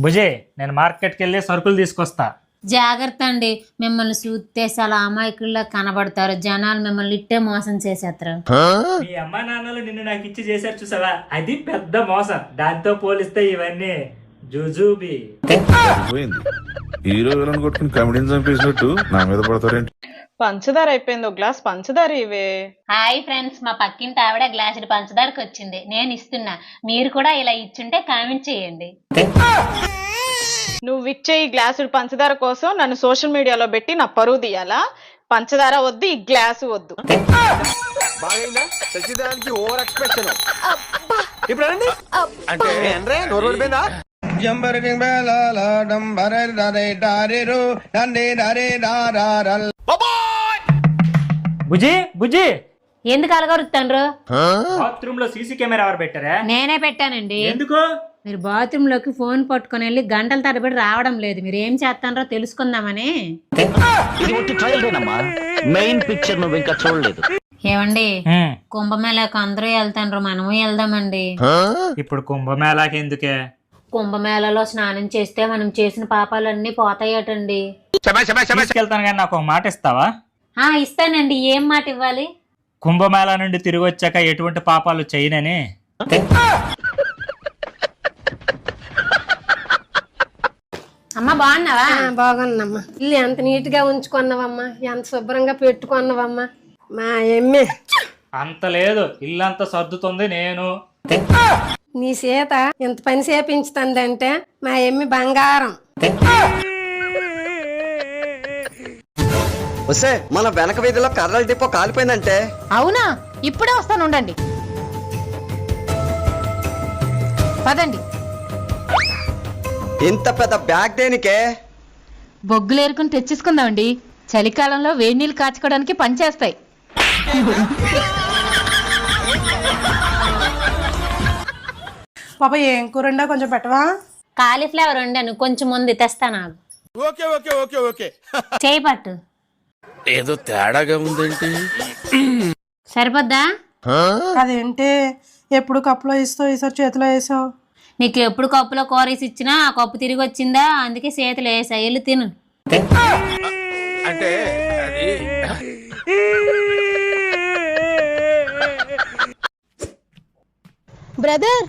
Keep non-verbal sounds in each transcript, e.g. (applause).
భుజే నేను మార్కెట్కి వెళ్ళి సరుకులు తీసుకొస్తా జాగ్రత్త అండి మిమ్మల్ని చూస్తే చాలా అమాయకుల్లా కనబడతారు జనాలు మిమ్మల్ని ఇట్టే మోసం చేసేస్తారు మీ అమ్మ నాన్నలు నిన్ను నాకు ఇచ్చి చేశారు చూసావా అది పెద్ద మోసం దాంతో పోలిస్తే ఇవన్నీ జుజూబీ హీరో విలన్ కొట్టుకుని కమెడీని చంపేసినట్టు నా మీద పడతారేంటి పంచదార అయిపోయింది ఒక గ్లాస్ పంచదార ఇవే. హాయ్ ఫ్రెండ్స్ మా పక్కింటి ఆవిడ గ్లాసుడు పంచదారకు వచ్చింది. నేను ఇస్తున్నా. మీరు కూడా ఇలా ఇచ్చుంటే కామెంట్ చేయండి. నువ్వు ఇచ్చే ఈ గ్లాసుడు పంచదార కోసం నన్ను సోషల్ మీడియాలో పెట్టి నా పరువు తీయాలా? పంచదార వద్దు ఈ గ్లాసు వద్దు. బాగైందా? సచిదానికి ఓవర్ ఎక్స్ప్రెషన్. ఇప్పుడు అంటే బుజి బుజి ఎందుకు అలగరుతాండ్రు బాత్రూమ్లో సీసీ కెమెరా ఎవరు పెట్టారా? నేనే పెట్టానండి. ఎందుకు? మీరు బాత్రూమ్లోకి ఫోన్ పట్టుకొని వెళ్ళి గంటల తరబడి రావడం లేదు. మీరు ఏం చేస్తారో తెలుసుకుందామని. ఇది ఒట్టి ట్రయల్ రేనమ్మా మెయిన్ పిక్చర్ నువ్వు ఇంకా చూడలేదు. ఏమండి? కుంభమేళాకు అందరూ వెళ్తాండ్రు మనము వెళ్దామండి. ఇప్పుడు కుంభమేళాకి ఎందుకే కుంభమేళాలో స్నానం చేస్తే మనం చేసిన పాపాలన్నీ పోతాయటండి. తీసుకెళ్తాను కానీ నాకు ఒక మాట ఇస్తావా? ఆ ఇస్తానండి. ఏం మాట ఇవ్వాలి? కుంభమేళా నుండి తిరిగి వచ్చాక ఎటువంటి పాపాలు చేయనని. అమ్మ బాగున్నావా? ఆ, బాగున్నామ్మా ఇల్లు ఎంత నీట్గా ఉంచుకున్నావమ్మా? ఎంత శుభ్రంగా పెట్టుకున్నావమ్మా? మా ఎమ్మె. అంత లేదు. ఇల్లంతా సర్దుతుంది నేను. నీ సీత ఇంత పని చేపించుతుందంటే మా ఎమ్మి బంగారం. వస్తే మన వెనక వీధిలో కర్రల డిపో కాలిపోయిందంటే? అవునా? ఇప్పుడే వస్తాను ఉండండి. పదండి. ఇంత పెద్ద బ్యాగ్ దేనికే? బొగ్గులు ఏరుకుని తెచ్చేసుకుందామండి. చలికాలంలో వేడి నీళ్ళు కాచుకోవడానికి పనిచేస్తాయి. పాప ఏం కూరండా కొంచెం పెట్టవా? కాలీఫ్లవర్ వండాను కొంచెం ముందు తెస్తా నాకు. Okay okay okay okay. చేయి పట్టు. ఏదో తేడాగా ఉందేంటి? సరిపోద్దా? అదేంటి? ఎప్పుడు కప్పులో ఇస్తావు ఈసారి చేతిలో వేసావు? నీకు ఎప్పుడు కప్పులో కూరేసి ఇచ్చినా ఆ కప్పు తిరిగి వచ్చిందా? అందుకే చేతులు వేసా వెళ్ళి తిను. అంటే బ్రదర్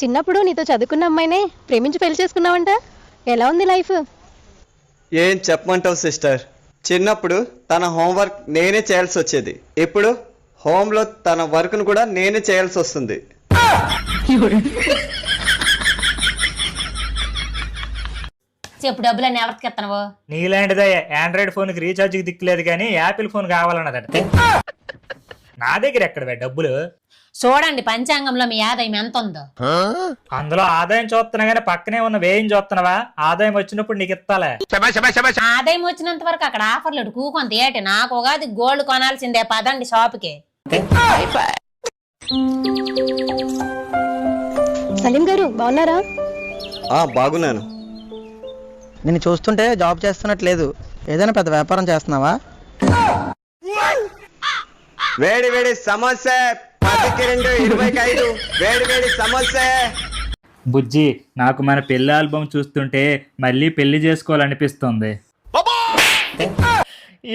చిన్నప్పుడు నీతో చదువుకున్న అమ్మాయినే ప్రేమించి పెళ్ళి చేసుకున్నావంట. ఎలా ఉంది లైఫ్? ఏం చెప్పమంటావు సిస్టర్? చిన్నప్పుడు తన హోంవర్క్ నేనే చేయాల్సి వచ్చేది. ఇప్పుడు హోంలో తన వర్క్ను కూడా నేనే చేయాల్సి వస్తుంది. చెప్పు డబ్బులన్నీ ఎవరికి ఎత్తనవు నీలాంటిదే ఆండ్రాయిడ్ ఫోన్కి రీఛార్జ్ దిక్కులేదు కానీ యాపిల్ ఫోన్ కావాలన్నదట. నా దగ్గర ఎక్కడ డబ్బులు? చూడండి పంచాంగంలో మీ ఆదాయం ఎంత ఉందో అందులో ఆదాయం చూస్తున్నా గానీ పక్కనే ఉన్న వ్యయం చూస్తున్నావా? ఆదాయం వచ్చినప్పుడు నీకు ఇస్తాలే. ఆదాయం వచ్చినంత వరకు అక్కడ ఆఫర్లు కూకొంత ఏటి? నాకు ఉగాది గోల్డ్ కొనాల్సిందే పదండి షాప్కి. సలీం గారు బాగున్నారా? ఆ బాగున్నాను. నిన్ను చూస్తుంటే జాబ్ చేస్తున్నట్లేదు. ఏదైనా పెద్ద వ్యాపారం చేస్తున్నావా? వేడి వేడి సమోసా. పదికి రెండు ఇరవైకి ఐదు. వేడి వేడి సమోసా. బుజ్జి నాకు మన పెళ్ళి ఆల్బమ్ చూస్తుంటే మళ్ళీ పెళ్ళి చేసుకోవాలనిపిస్తుంది.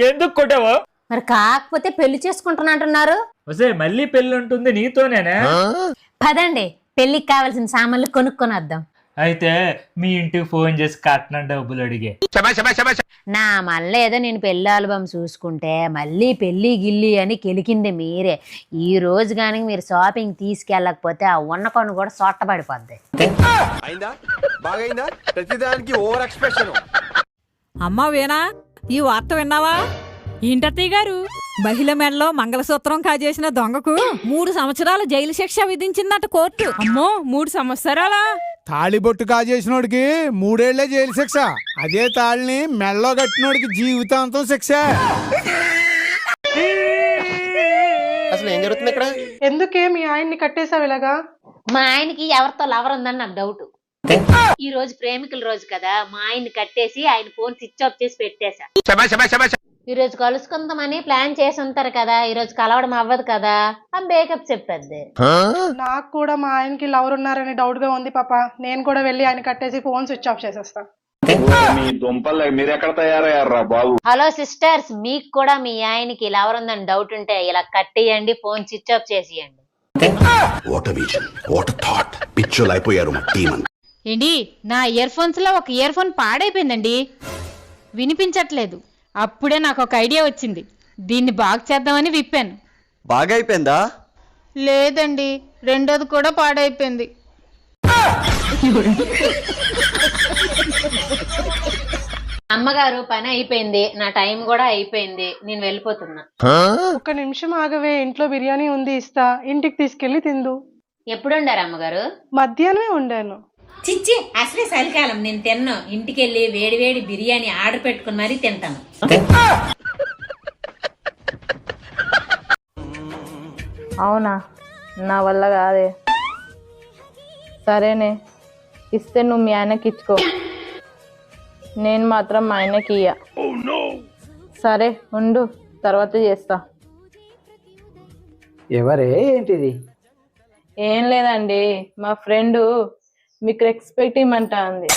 ఎందుకు కొట్టావు? మరి కాకపోతే పెళ్ళి చేసుకుంటున్నట్టున్నారు వసే మళ్ళీ పెళ్ళి ఉంటుంది నీతోనేనే? పదండి పెళ్ళికి కావాల్సిన సామాన్లు కొనుక్కొని వద్దాం. అయితే మీ ఇంటికి ఫోన్ చేసి కట్నం డబ్బులు అడిగే. నా మళ్ళీ ఏదో నేను పెళ్ళి ఆల్బమ్ చూసుకుంటే మళ్ళీ పెళ్ళి గిల్లి అని కెలికింది మీరే. ఈ రోజు కానీ మీరు షాపింగ్ తీసుకెళ్ళకపోతే ఆ ఉన్న కొను కూడా సొట్టబడిపోద్ది. అయిందా? బాగైందా? ప్రతిదానికి ఓవర్ ఎక్స్ప్రెషన్. అమ్మా వేనా ఈ వార్త విన్నావా? ఏంటత్తయ్య గారు మహిళ మెడలో మంగళసూత్రం కాజేసిన దొంగకు మూడు సంవత్సరాల జైలు శిక్ష విధించిందట కోర్టు. అమ్మో మూడు సంవత్సరాలా? తాళిబొట్టు కాజేసినోడికి మూడేళ్ళే జైలు శిక్ష. అదే తాళిని మెళ్ళో కట్టినోడికి జీవితాంతం శిక్ష. అసలు ఏం జరుగుతుంది ఇక్కడ? ఎందుకే మీ ఆయన్ని కట్టేశావు ఇలాగా? మా ఆయనకి ఎవరితో లవర్ ఉందని నాకు డౌట్. ఈ రోజు ప్రేమికుల రోజు కదా మా ఆయన్ని కట్టేసి ఆయన ఫోన్ స్విచ్ ఆఫ్ చేసి పెట్టేశా. ఈరోజు కలుసుకుందామని ప్లాన్ చేసి ఉంటారు కదా ఈరోజు కలవడం అవ్వదు కదా ఆ బేకప్ చెప్పద్ది. నాకు కూడా మా ఆయనకి లవర్ ఉన్నారని డౌట్గా ఉంది పాప. నేను కూడా వెళ్ళి ఆయన కట్టేసి ఫోన్ స్విచ్ ఆఫ్ చేసేస్తా. మీ దుంపలు మీరెక్కడ తయారయ్యారా బాబు? హలో సిస్టర్స్ మీకు కూడా మీ ఆయనకి ఇలా ఎవరుందని డౌట్ ఉంటే ఇలా కట్టేయండి ఫోన్ స్విచ్ ఆఫ్ చేసేయండి. టీం ఏంటి? నా ఇయర్ ఫోన్స్లో ఒక ఇయర్ ఫోన్ పాడైపోయిందండి. వినిపించట్లేదు. అప్పుడే నాకు ఒక ఐడియా వచ్చింది. దీన్ని బాగు చేద్దామని విప్పాను. బాగా అయిపోయిందా లేదండి రెండోది కూడా పాడైపోయింది. అమ్మగారు పని అయిపోయింది. నా టైం కూడా అయిపోయింది. నేను వెళ్ళిపోతున్నా. ఒక్క నిమిషం ఆగవే ఇంట్లో బిర్యానీ ఉంది ఇస్తా. ఇంటికి తీసుకెళ్ళి తిందు. ఎప్పుడు ఉండారు అమ్మగారు? మధ్యాహ్నమే వండాను. చిచ్చి అసలే చలికాలం. నేను తిన్ను. ఇంటికి వెళ్ళి వేడి వేడి బిర్యానీ ఆర్డర్ పెట్టుకుని మరీ తింటాను. అవునా? నా వల్ల కాదే. సరేనే. ఇస్తే నువ్వు మీ ఆయనకి ఇచ్చుకో. నేను మాత్రం మా ఆయనకి ఇయ్య. సరే ఉండు. తర్వాత చేస్తా. ఎవరే? ఏంటిది? ఏం లేదండి. మా ఫ్రెండ్ మీకు రెస్పెక్ట్ ఇమ్మంటా అంది.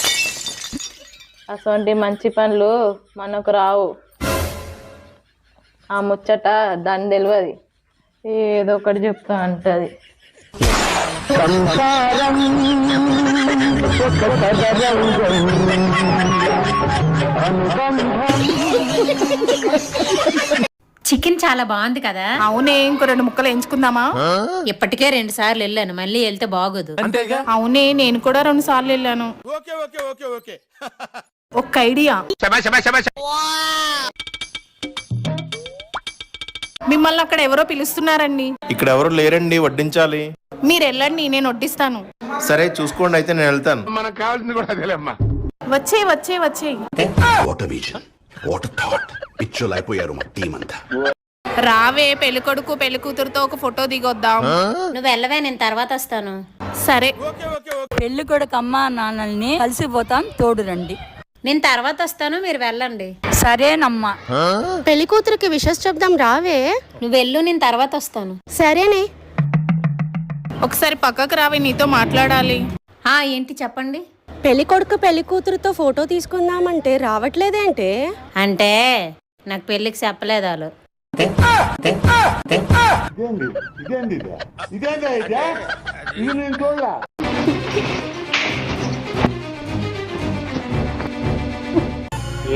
అసొంటి మంచి పనులు మనకు రావు. ఆ ముచ్చట దాని తెలియదు ఏదో ఒకటి చెప్తా అంటది. చికెన్ చాలా బాగుంది కదా. అవునే ఇంకో రెండు ముక్కలు ఎంచుకుందామా ఇప్పటికే రెండు సార్లు వెళ్ళాను మళ్ళీ వెళ్తే బాగోదు. అవునే నేను కూడా రెండు సార్లు వెళ్ళాను. ఒక ఐడియా. మిమ్మల్ని అక్కడ ఎవరో పిలుస్తున్నారండి. ఇక్కడ ఎవరు లేరండి వడ్డించాలి. మీరు వెళ్ళండి నేను వడ్డిస్తాను. సరే చూసుకోండి అయితే నేను వెళ్తాను. వచ్చే వచ్చే వచ్చే వాట్ విజన్ వాట్ థాట్ పిచ్చోలు అయిపోయారు మా టీం అంతా రావే పెళ్ళి కొడుకు పెళ్ళి కూతురుతో ఒక ఫోటో దిగొద్దాం. నువ్వు వెళ్ళవే నేను తర్వాత వస్తాను. సరే. పెళ్ళి కొడుకు అమ్మా నాన్నల్ని కలిసిపోతాం తోడు రండి నేను తర్వాత వస్తాను మీరు వెళ్ళండి. సరేనమ్మా. పెళ్ళి కూతురికి విషస్ చెప్దాం రావే. నువ్వు వెళ్ళు నేను తర్వాత వస్తాను. సరేనే. ఒకసారి పక్కకు రావే నీతో మాట్లాడాలి. ఆ ఏంటి చెప్పండి? పెళ్ళి కొడుకు పెళ్ళి కూతురుతో ఫోటో తీసుకుందామంటే రావట్లేదేంటే? అంటే నాకు పెళ్ళికి చెప్పలేదు వాళ్ళు.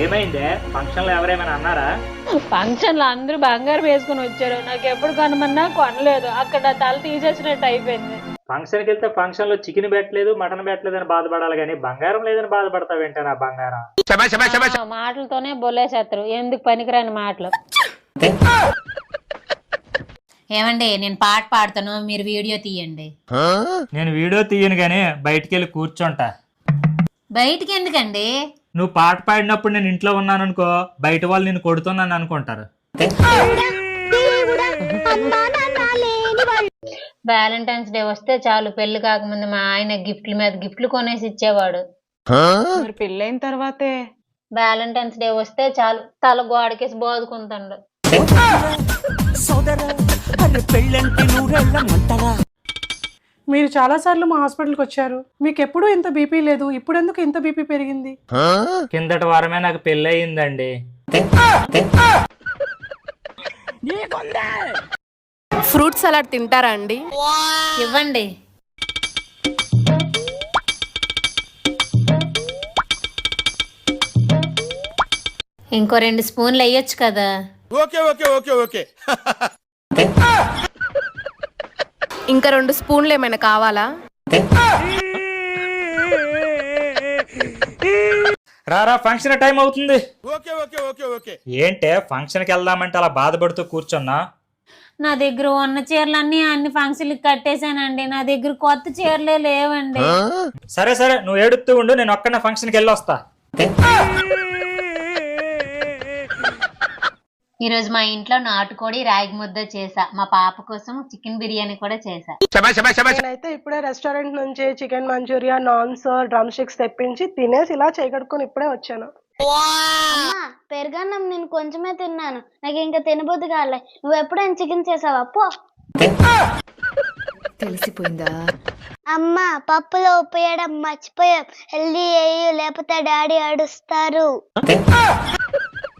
ఏమైందే? ఫంక్షన్లో ఎవరేమైనా అన్నారా? ఫంక్షన్లో అందరూ బంగారం వేసుకుని వచ్చారు. నాకు ఎప్పుడు కొనమన్నా కొనలేదు. అక్కడ తల తీసేసినట్టు అయిపోయింది. ఫంక్షన్కి వెళ్తే ఫంక్షన్లో చికెన్ పెట్టలేదు మటన్ పెట్టలేదు అని బాధపడాలి కానీ బంగారం లేదని బాధపడతావేంటే నా బంగారం? ఆ, మాటలతోనే బొల్లేసేస్తారు ఎందుకు పనికిరాని మాటలు? ఏమండి నేను పాట పాడతాను మీరు వీడియో తీయండి. నేను వీడియో తీయను గానీ బయటికి వెళ్ళి కూర్చుంటా. బయటికి ఎందుకండి నువ్వు పాట పాడినప్పుడు నేను ఇంట్లో ఉన్నాను అనుకో బయట వాళ్ళు నేను కొడుతున్నాను అనుకుంటారు. వ్యాలంటైన్స్ డే వస్తే చాలు పెళ్ళి కాకముందు మా ఆయన గిఫ్ట్ల మీద గిఫ్ట్లు కొనేసి ఇచ్చేవాడు. మరి పెళ్ళైన తర్వాతే? వ్యాలంటైన్స్ డే వస్తే చాలు తల గోడకేసి బాదుకుంటాడు. మీరు చాలా సార్లు మా హాస్పిటల్కి వచ్చారు. మీకు ఎప్పుడూ ఇంత బీపీ లేదు ఇప్పుడు ఎందుకు ఇంత బీపీ పెరిగింది? కిందటి వారమే నాకు పెళ్ళి అయిందండి ఫ్రూట్ సలాడ్ తింటారా అండి? ఇవ్వండి. ఇంకో రెండు స్పూన్లు వేయొచ్చు కదా. ఇంకా రెండు స్పూన్లు ఏమైనా కావాలా? రారా ఫంక్షన్ టైం అవుతుంది. ఏంటే ఫంక్షన్కి వెళ్దామంటే అలా బాధపడుతూ కూర్చున్నా? నా దగ్గర ఉన్న చీరలన్నీ అన్ని ఫంక్షన్లకి కట్టేశానండి. నా దగ్గర కొత్త చీరలే లేవండి. సరే సరే నువ్వు ఏడుతూ ఉండు నేను ఒక్కనే ఫంక్షన్కి వెళ్ళి వస్తా ఈ రోజు మా ఇంట్లో నాటుకోడి రాగి ముద్ద చేసా మా పాప కోసం చికెన్ బిర్యానీ కూడా చేసా నేనైతే ఇప్పుడే రెస్టారెంట్ నుంచి chicken Manchuria naans drumsticks తెప్పించి తినేసి ఇలా చేయగడుకొని ఇప్పుడే వచ్చాను. పెరుగన్నం నేను కొంచెమే తిన్నాను. నాకు ఇంకా తినబుద్ధి కాలే. నువ్వు ఎప్పుడైనా చికెన్ చేసావా? పో. తెలిసిపోయిందా? అమ్మ పప్పులో ఉప్పు వేయడం మర్చిపోయాం. హెల్దీ వేయు లేకపోతే డాడీ అడుస్తారు.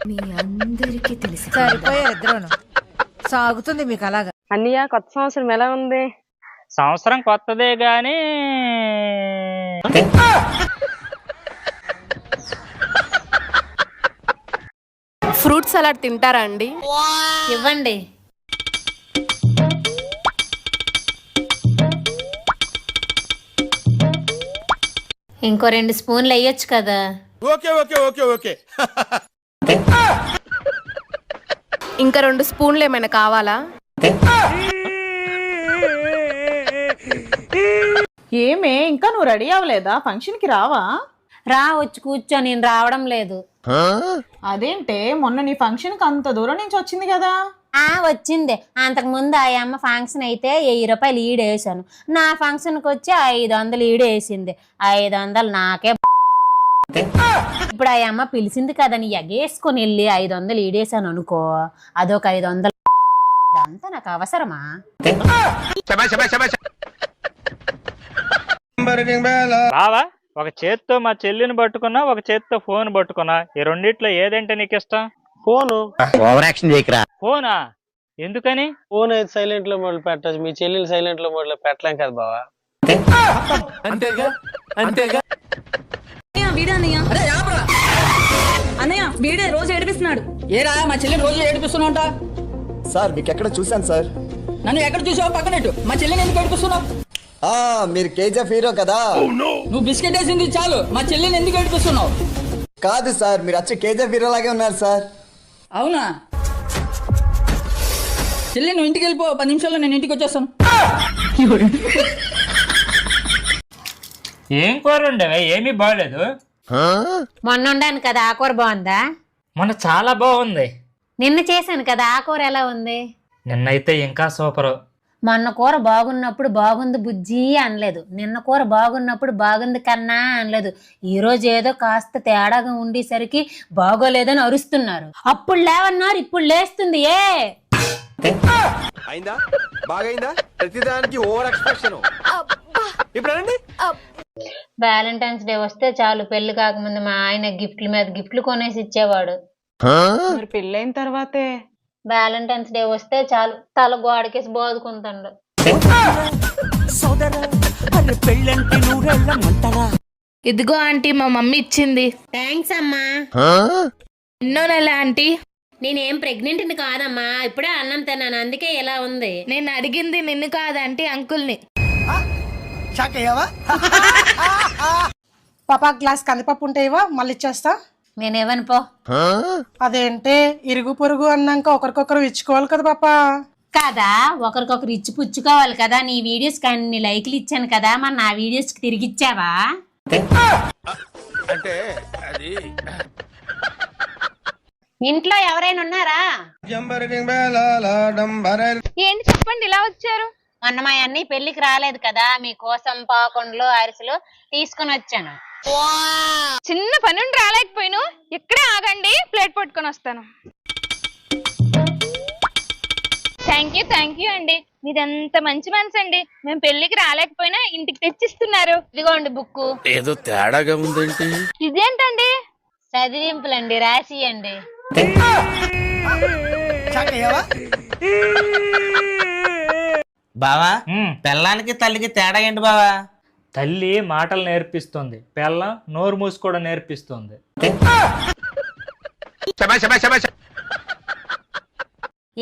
మీ అందరికీ తెలిసి ఇద్దరును. సాగుతుంది మీకు అలాగా. అన్నయ్య కొత్త సంవత్సరం ఎలా ఉంది? సంవత్సరం కొత్తదే గాని. (laughs) ఫ్రూట్ సలాడ్ తింటారా అండి? ఇవ్వండి. ఇంకో రెండు స్పూన్లు వేయొచ్చు కదా. Okay okay okay okay. ఇంకా రెండు స్పూన్లు ఏమైనా కావాలా? ఏమే ఇంకా నువ్వు రెడీ అవ్వలేదా? ఫంక్షన్కి రావా? రా వచ్చి కూర్చో నేను రావడం లేదు. అదేంటే మొన్న నీ ఫంక్షన్కి అంత దూరం నుంచి వచ్చింది కదా? ఆ వచ్చింది. అంతకు ముందు ఆ అమ్మ ఫంక్షన్ అయితే వెయ్యి రూపాయలు ఈడు వేసాను నా ఫంక్షన్కి వచ్చి ఐదు వందలు ఈడు వేసింది ఐదు వందలు నాకే ఇప్పుడు ఆ అమ్మ పిలిచింది కదా నీ ఎగేసుకొని వెళ్ళి ఐదు వందలు ఈడేసాను అనుకో. అదొక ఐదు వందలు. ఇదంతా నాకు అవసరమా? బావా ఒక చేత్తో మా చెల్లిని పట్టుకున్నా ఒక చేత్తో ఫోన్ పట్టుకున్నా. ఈ రెండిట్లో ఏదంటే నీకు ఇష్టం ఫోను. Over action చేయకరా. ఫోనా? ఎందుకని? ఫోన్ అయితే సైలెంట్లో మొదలు పెట్టచ్చు? మీ చెల్లెలు సైలెంట్లో మొదలు పెట్టలేం కదా బావా. అన్నయ్య వీడే రోజు ఏడిపిస్తున్నాడు. ఏరా మా చెల్లి రోజు ఏడిపిస్తున్నావుట? సార్ మీకు ఎక్కడ చూసాను సార్? నన్ను ఎక్కడ చూసావు పక్కనట్టు మా చెల్లిని ఎందుకు ఏడిపిస్తున్నావు? ఆ మీరు కేజీఎఫ్ హీరో కదా? నువ్వు బిస్కెట్ వేసింది చాలు. మా చెల్లిని ఎందుకు ఏడిపిస్తున్నావు? కాదు సార్ మీరు వచ్చి కేజీఎఫ్ హీరో లాగే ఉన్నారు సార్. అవునా? చెల్లి నువ్వు ఇంటికి వెళ్ళిపో. పది నిమిషాల్లో నేను ఇంటికి వచ్చేస్తాను. ఏం కూర ఉండేవే ఏమీ బాగలేదు. మొన్న ఉండాను కదా ఆ కూర బాగుందా? మొన్న చాలా బాగుంది. నిన్న చేశాను కదా ఆ కూర ఎలా ఉంది? నిన్నైతే ఇంకా సూపర్. మొన్న కూర బాగున్నప్పుడు బాగుంది బుజ్జి అనలేదు. నిన్న కూర బాగున్నప్పుడు బాగుంది కన్నా అనలేదు. ఈ రోజు ఏదో కాస్త తేడాగా ఉండేసరికి బాగోలేదని అరుస్తున్నారు. అప్పుడు లేవన్నారు ఇప్పుడు లేస్తుంది. ఏ? అయిందా? బాగైందా? ప్రతిదానికి ఓవర్ ఎక్స్ప్రెషన్. ఇప్పుడు అనండి. వ్యాలంటైన్స్ డే వస్తే చాలు పెళ్ళి కాకముందు మా ఆయన గిఫ్ట్ల మీద గిఫ్ట్లు కొనేసి ఇచ్చేవాడు. మరి పెళ్ళైన తర్వాతే వ్యాలంటైన్స్ డే వస్తే చాలు. తల గోడకేసి బాదుకుంటాడు. ఇదిగో ఆంటీ మా మమ్మీ ఇచ్చింది. థ్యాంక్స్ అమ్మా. ఎన్నో నెల ఆంటీ? నేనేం ప్రెగ్నెంట్ కాదమ్మా. ఇప్పుడే అన్నం తిన్నాను. అందుకే ఇలా ఉంది. నేను అడిగింది నిన్ను కాదంటీ అంకుల్ని. (laughs) పాపా గ్లాస్ కందిపప్పు ఉంటాయివా మళ్ళీ ఇచ్చేస్తా. నేనేమని పో. అదేంటే ఇరుగు పొరుగు అన్నాక ఒకరికొకరు ఇచ్చుకోవాలి కదా పాపా. కదా? ఒకరికొకరు ఇచ్చి పుచ్చుకోవాలి కదా. నీ వీడియోస్కి అన్ని లైక్లు ఇచ్చాను కదా. మరి నా వీడియోస్కి తిరిగి ఇచ్చావా? అంటే అది ఇంట్లో ఎవరైనా ఉన్నారా? ఏంటి చెప్పండి ఇలా వచ్చారు? మొన్న మా అన్ని పెళ్ళికి రాలేదు కదా మీకోసం పాకుండ్లు అరిసెలు తీసుకుని వచ్చాను. చిన్న పని ఉండి రాలేకపోయినా ఇక్కడే ఆగండి ప్లేట్ పట్టుకొని వస్తాను. థ్యాంక్ యూ థ్యాంక్ యూ అండి. మీదంత మంచి మనసు అండి మేము పెళ్ళికి రాలేకపోయినా ఇంటికి తెచ్చిస్తున్నారు. ఇదిగోండి బుక్కు. ఏదో తేడాగా ఉందేంటి? ఇదేంటండి? చదివింపులండి రాసియండి. బావా పిల్లానికి తల్లికి తేడా ఏంటి బావా? తల్లి మాటలు నేర్పిస్తుంది పిల్ల నోరు మూసుకోవడం నేర్పిస్తుంది.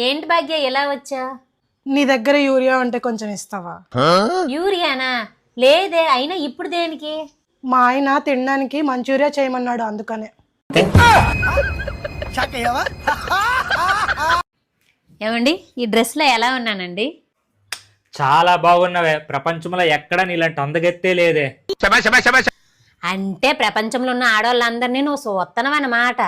ఏంటి భాగ్య ఎలా వచ్చా? నీ దగ్గర యూరియా ఉంటే కొంచెం ఇస్తావా? యూరియానా? లేదే అయినా ఇప్పుడు దేనికి? మా ఆయన తినడానికి మంచూరియా చేయమన్నాడు అందుకనే. ఏమండి ఈ డ్రెస్లో ఎలా ఉన్నానండి? చాలా బాగున్నవే. ప్రపంచంలో ఎక్కడ నీలాంటి అందగెత్తే లేదే. అంటే ప్రపంచంలో ఉన్న ఆడవాళ్ళందరినీ నువ్వు సూత్తనం అన్నమాట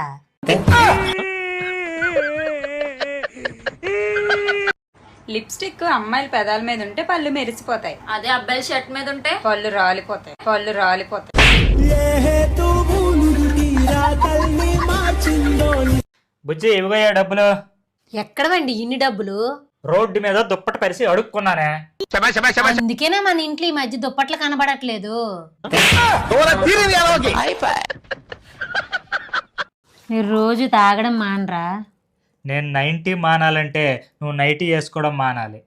లిప్స్టిక్ అమ్మాయిల పెదాల మీద ఉంటే పళ్ళు మెరిసిపోతాయి. అదే అబ్బాయి షర్ట్ మీద ఉంటే? పళ్ళు రాలిపోతాయి. పళ్ళు రాలిపోతాయి. బుజ్జి ఇవిగోయా డబ్బులు? ఎక్కడవండి ఇన్ని డబ్బులు? రోడ్డు మీద దుప్పట పరిసి అడుక్కున్నానే. అందుకేనా మన ఇంట్లో ఈ మధ్య దుప్పట్లు కనబడట్లేదు. మీరు రోజు తాగడం మానరా? నేను నైంటీ మానాలంటే నువ్వు నైటీ వేసుకోవడం మానాలి.